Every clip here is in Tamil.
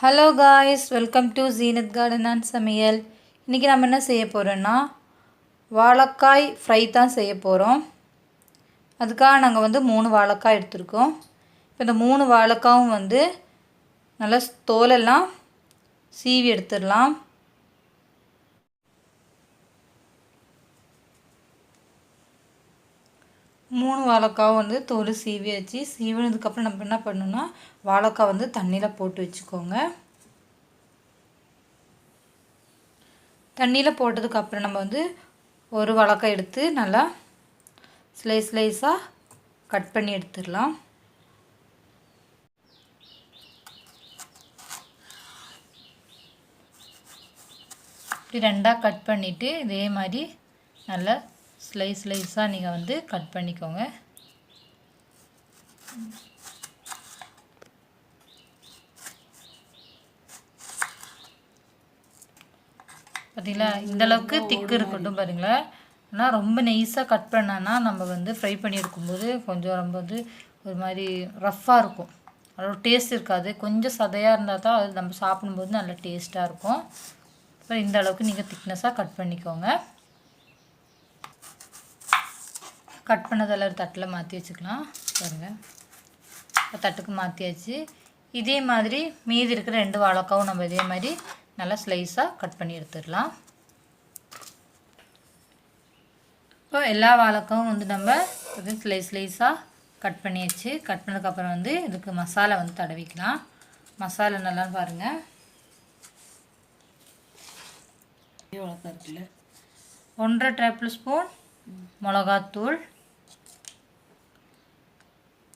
Hello guys welcome to Zeenat garden and சமையல் இன்றைக்கி நம்ம என்ன செய்ய போகிறோன்னா வாழைக்காய் ஃப்ரை தான் செய்ய போகிறோம் அதுக்காக நாங்கள் வந்து மூணு வாழைக்காய் எடுத்திருக்கோம். இப்போ இந்த மூணு வாழைக்காவும் வந்து நல்லா தோலெல்லாம் சீவி எடுத்துடலாம். மூணு வாழைக்காவும் வந்து தோல் சீவி வச்சு சீவினதுக்கப்புறம் நம்ம என்ன பண்ணணும்னா வாழைக்காய் வந்து தண்ணியில் போட்டு வச்சுக்கோங்க. தண்ணியில் போட்டதுக்கப்புறம் நம்ம வந்து ஒரு வாழைக்காய் எடுத்து நல்லா ஸ்லைஸ் ஸ்லைஸாக கட் பண்ணி எடுத்துடலாம். இப்படி ரெண்டாக கட் பண்ணிவிட்டு இதே மாதிரி நல்லா ஸ்லைஸ் ஸ்லைஸாக நீங்கள் வந்து கட் பண்ணிக்கோங்க. பார்த்தீங்களா இந்த அளவுக்கு திக்கு இருக்கட்டும் பாருங்களா. ஆனால் ரொம்ப நெய்ஸாக கட் பண்ணனா நம்ம வந்து ஃப்ரை பண்ணியிருக்கும்போது கொஞ்சம் ரொம்ப வந்து ஒரு மாதிரி ரஃப்பாக இருக்கும். அதோட டேஸ்ட் இருக்காது. கொஞ்சம் சதையாக இருந்தால் தான் அது நம்ம சாப்பிடும்போது நல்ல டேஸ்ட்டாக இருக்கும். அப்புறம் இந்த அளவுக்கு நீங்கள் திக்னஸாக கட் பண்ணிக்கோங்க. கட் பண்ணதெல்லாம் ஒரு தட்டில் மாற்றி வச்சுக்கலாம். பாருங்கள் தட்டுக்கு மாற்றியாச்சு. இதே மாதிரி மீதி இருக்கிற ரெண்டு வாழைக்காவும் நம்ம இதே மாதிரி நல்லா ஸ்லைஸாக கட் பண்ணி எடுத்துடலாம். இப்போ எல்லா வாழைக்காவும் வந்து நம்ம ஸ்லைஸ் ஸ்லைஸாக கட் பண்ணியாச்சு. கட் பண்ணதுக்கப்புறம் வந்து இதுக்கு மசாலா வந்து தடவிக்கலாம். மசாலா நல்லா பாருங்கள் ஒன்றரை டேபிள் ஸ்பூன் மிளகாத்தூள்.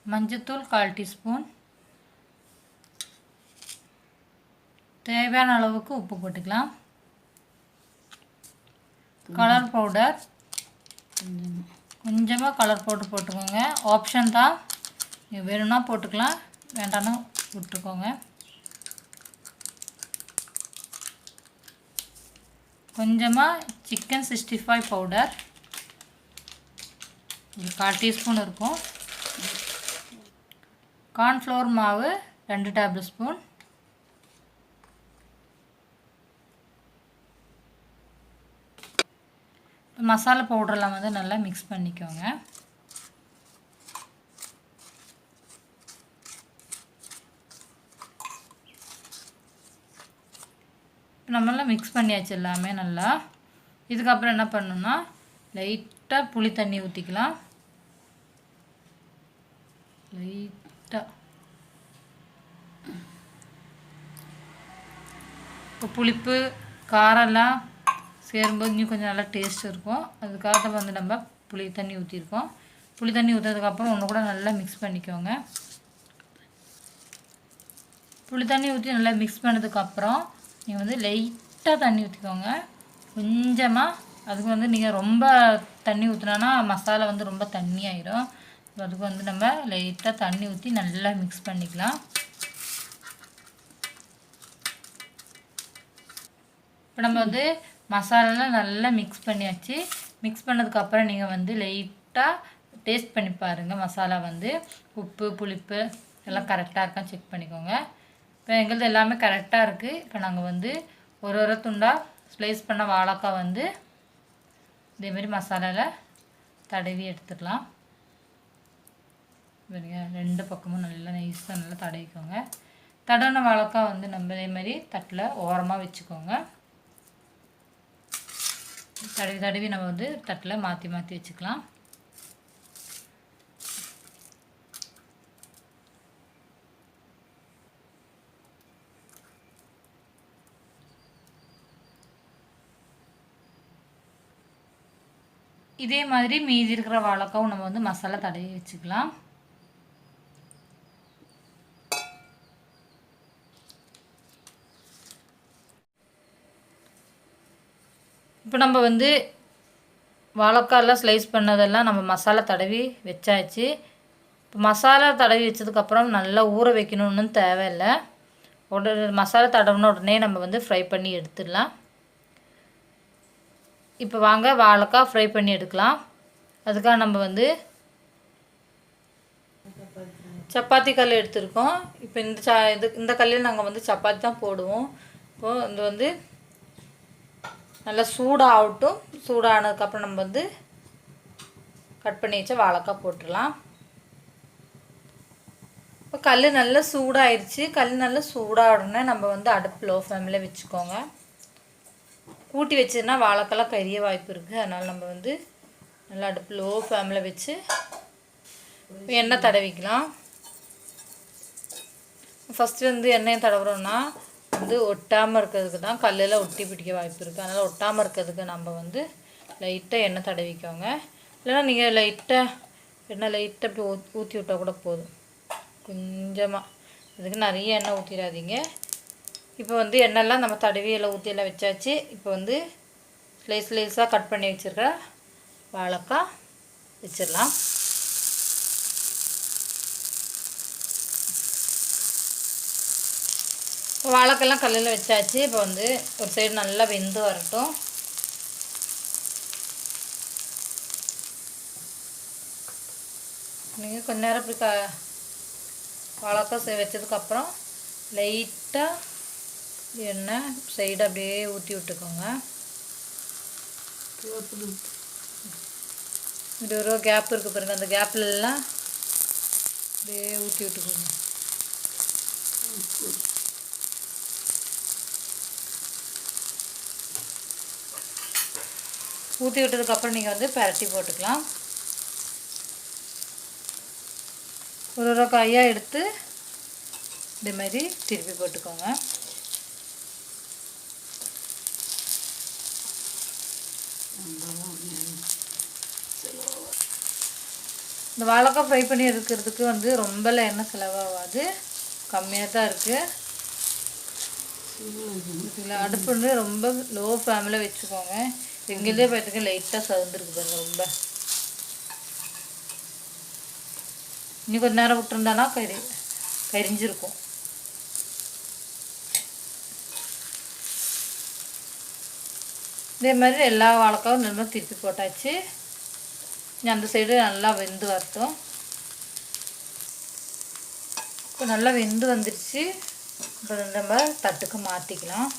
மஞ்சத்தூள் கால் டீஸ்பூன். தேவையான அளவுக்கு உப்பு போட்டுக்கலாம். கலர் பவுடர் கொஞ்சமாக கலர் பவுடர் போட்டுக்கோங்க. ஆப்ஷன் தான் நீங்கள் வேணும்னா போட்டுக்கலாம். வேண்டாம்னா விட்டுக்கோங்க. கொஞ்சமாக சிக்கன் சிக்ஸ்டி ஃபைவ் பவுடர் ஒரு கால் டீஸ்பூன் இருக்கும். கார்ன்ஃப்ளவர் மாவு ரெண்டு டேபிள் ஸ்பூன். மசாலா பவுடர்லாம் வந்து நல்லா மிக்ஸ் பண்ணிக்கோங்க. நம்மளாம் மிக்ஸ் பண்ணியாச்சு எல்லாமே நல்லா. இதுக்கப்புறம் என்ன பண்ணணும்னா லைட்டாக புளி தண்ணி ஊற்றிக்கலாம் லைட் லைட்டாக இப்போ புளிப்பு காரம்லாம் சேரும்போது இன்னும் கொஞ்சம் நல்லா டேஸ்ட் இருக்கும். அதுக்காக வந்து நம்ம புளி தண்ணி ஊற்றிருக்கோம் புளி தண்ணி ஊற்றுறதுக்கப்புறம் ஒன்று கூட நல்லா மிக்ஸ் பண்ணிக்கோங்க. புளி தண்ணி ஊற்றி நல்லா மிக்ஸ் பண்ணதுக்கப்புறம் நீங்கள் வந்து லைட்டாக தண்ணி ஊற்றிக்கோங்க கொஞ்சமாக அதுக்கு வந்து நீங்கள் ரொம்ப தண்ணி ஊற்றினா மசாலா வந்து ரொம்ப தண்ணி ஆயிரும் அதுக்கு வந்து நம்ம லைட்டாக தண்ணி ஊற்றி நல்லா மிக்ஸ் பண்ணிக்கலாம். இப்போ நம்ம வந்து மசாலாலாம் நல்லா மிக்ஸ் பண்ணியாச்சு. மிக்ஸ் பண்ணதுக்கப்புறம் நீங்கள் வந்து லைட்டாக டேஸ்ட் பண்ணி பாருங்கள் மசாலா வந்து. உப்பு புளிப்பு எல்லாம் கரெக்டாக இருக்கா செக் பண்ணிக்கோங்க. இப்போ எங்களது எல்லாமே கரெக்டாக இருக்குது இப்போ நாங்கள் வந்து ஒரு ஒரு துண்டாக ஸ்லைஸ் பண்ண வாழைக்காய் வந்து இதேமாரி மசாலாவில் தடவி எடுத்துக்கலாம். பாருங்க ரெண்டு பக்கமும் நல்லா நைஸாக நல்லா தடவிக்கோங்க. தடவின வாழைக்காய் வந்து நம்ம இதே மாதிரி தட்டில் ஓரமாக வச்சுக்கோங்க. தடவி தடவி நம்ம வந்து தட்டில் மாற்றி மாற்றி வச்சுக்கலாம். இதே மாதிரி மீதி இருக்கிற வாழைக்காவும் நம்ம வந்து மசாலா தடவி வச்சுக்கலாம். இப்போ நம்ம வந்து வாழைக்காயெல்லாம் ஸ்லைஸ் பண்ணதெல்லாம் நம்ம மசாலா தடவி வச்சாச்சு. இப்போ மசாலா தடவி வச்சதுக்கப்புறம் நல்லா ஊற வைக்கணும்னு தேவையில்லை. உடனே மசாலா தடவின உடனே நம்ம வந்து ஃப்ரை பண்ணி எடுத்துடலாம். இப்போ வாங்க வாழைக்காய் ஃப்ரை பண்ணி எடுக்கலாம். அதுக்காக நம்ம வந்து சப்பாத்தி கல் எடுத்திருக்கோம். இப்போ இந்த சா இது இந்த கல்லில் நாங்கள் வந்து சப்பாத்தி தான் போடுவோம். இப்போது இது வந்து நல்லா சூடாகட்டும். சூடானதுக்கப்புறம் நம்ம வந்து கட் பண்ணி வச்ச வாழைக்காய் போட்டுடலாம். இப்போ கல் நல்லா சூடாயிருச்சு. கல் நல்லா சூடாக உடனே நம்ம வந்து அடுப்பு லோ ஃப்ளேமில் வச்சுக்கோங்க. கூட்டி வச்சதுன்னா வாழைக்காலாம் கரிய வாய்ப்பு இருக்குது அதனால் நம்ம வந்து நல்லா அடுப்பு லோ ஃபேமில் வச்சு எண்ணெய் தடவிக்கலாம். ஃபஸ்ட்டு வந்து எண்ணெயை தடவுறோன்னா வந்து ஒட்டாமல் இருக்கிறதுக்கு தான் கல்லில் ஒட்டி பிடிக்க வாய்ப்பு இருக்குது அதனால் ஒட்டாமல் இருக்கிறதுக்கு நம்ம வந்து லைட்டாக எண்ணெய் தடவிக்கோங்க. இல்லைன்னா நீங்கள் லைட்டாக எண்ணெய் லைட்டாக அப்படி ஊத் ஊற்றி விட்டால் கூட போதும். கொஞ்சமாக இதுக்கு நிறைய எண்ணெய் ஊற்றிடாதீங்க இப்போ வந்து எண்ணெய்லாம் நம்ம தடவி எல்லாம் ஊற்றி எல்லாம் வச்சாச்சு. இப்போ வந்து ஸ்லைஸ் ஸ்லைஸாக கட் பண்ணி வச்சுருக்க வாழைக்காய் வச்சிடலாம். வாழைக்கெல்லாம் கல்லில் வச்சாச்சு. இப்போ வந்து ஒரு சைடு நல்லா வெந்து வரட்டும். நீங்கள் கொஞ்ச நேரம் இப்படி க வாழைக்காய் செ வச்சதுக்கப்புறம் லைட்டாக எண்ணெய் சைடு அப்படியே ஊற்றி விட்டுக்கோங்க. இது ஒரு கேப் இருக்குது பாருங்கள் அந்த கேப்லலாம் அப்படியே ஊற்றி விட்டுக்கோங்க. ஊற்றி விட்டதுக்கப்புறம் நீங்கள் வந்து பரட்டி போட்டுக்கலாம். ஒரு ஒரு காயாக எடுத்து இதே மாதிரி திருப்பி போட்டுக்கோங்க. இந்த வாழைக்காய் ஃப்ரை பண்ணி இருக்கிறதுக்கு வந்து ரொம்பலாம் எண்ணெய் செலவாகாது. கம்மியாக தான் இருக்குது இதில் அடுப்பு வந்து ரொம்ப லோ ஃப்ளேமில் வச்சுக்கோங்க. எங்கேருந்தே பார்த்துக்க லைட்டாக சவுந்துருக்கு பாருங்க ரொம்ப. இன்னும் கொஞ்ச நேரம் விட்டுருந்தானா கரி கரிஞ்சிருக்கும். இதே மாதிரி எல்லா வாழைக்காவும் நல்லா திருப்பி போட்டாச்சு. அந்த சைடு நல்லா வெந்து வரட்டும். இப்போ நல்லா வெந்து வந்துருச்சு. இப்போ நம்ம தட்டுக்கு மாற்றிக்கலாம்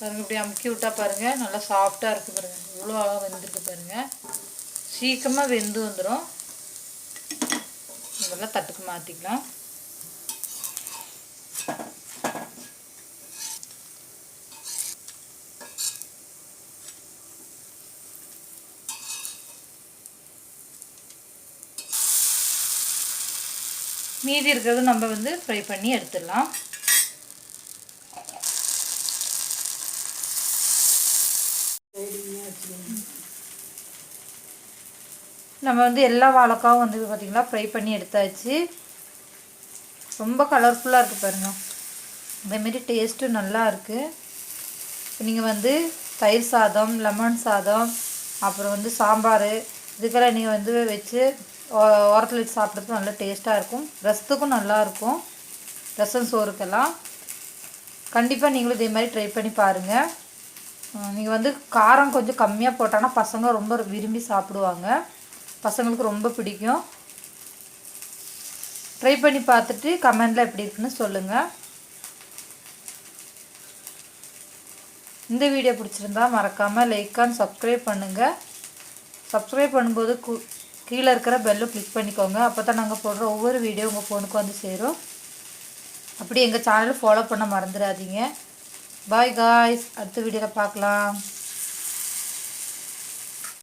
பாருங்கள் இப்படி அமுக்கி விட்டா பாருங்கள் நல்லா சாஃப்டாக இருக்குது பாருங்கள் இவ்வளோ அழகாக வெந்திருக்கு பாருங்கள் சீக்கிரமாக வெந்து வந்துடும் இதெல்லாம் தட்டுக்கு மாற்றிக்கலாம் மீதி இருக்கிறது நம்ம வந்து ஃப்ரை பண்ணி எடுத்துடலாம். நம்ம வந்து எல்லா வாழைக்காவும் வந்து பார்த்திங்கன்னா ஃப்ரை பண்ணி எடுத்தாச்சு. ரொம்ப கலர்ஃபுல்லாக இருக்குது பாருங்கள் அதேமாரி டேஸ்ட்டும் நல்லா இருக்குது இப்போ நீங்கள் வந்து தயிர் சாதம் லெமன் சாதம் அப்புறம் வந்து சாம்பார் இதுக்கெல்லாம் நீங்கள் வந்து வச்சு ஓ- ஓரத்தில் வச்சு சாப்பிட்றதுக்கும் நல்லா டேஸ்ட்டாக இருக்கும். ரசத்துக்கும் நல்லாயிருக்கும் ரசம் சோறுக்கெல்லாம். கண்டிப்பாக நீங்களும் இதே மாதிரி ட்ரை பண்ணி பாருங்கள் நீங்கள் வந்து காரம் கொஞ்சம் கம்மியாக போட்டாங்கன்னா பசங்க ரொம்ப விரும்பி சாப்பிடுவாங்க. பசங்களுக்கு ரொம்ப பிடிக்கும். ட்ரை பண்ணி பார்த்துட்டு கமெண்டில் எப்படி இருக்குன்னு சொல்லுங்கள் இந்த வீடியோ பிடிச்சிருந்தா மறக்காமல் லைக் அண்ட் சப்ஸ்கிரைப் பண்ணுங்கள் சப்ஸ்கிரைப் பண்ணும்போது கு கீழே இருக்கிற பெல்லும் கிளிக் பண்ணிக்கோங்க. அப்போ தான் நாங்கள் போடுற ஒவ்வொரு வீடியோ உங்கள் ஃபோனுக்கு வந்து சேரும். அப்படி எங்கள் சேனலை ஃபாலோ பண்ண மறந்துடாதீங்க. பாய் காய்ஸ் அடுத்த வீடியோவில் பார்க்கலாம்.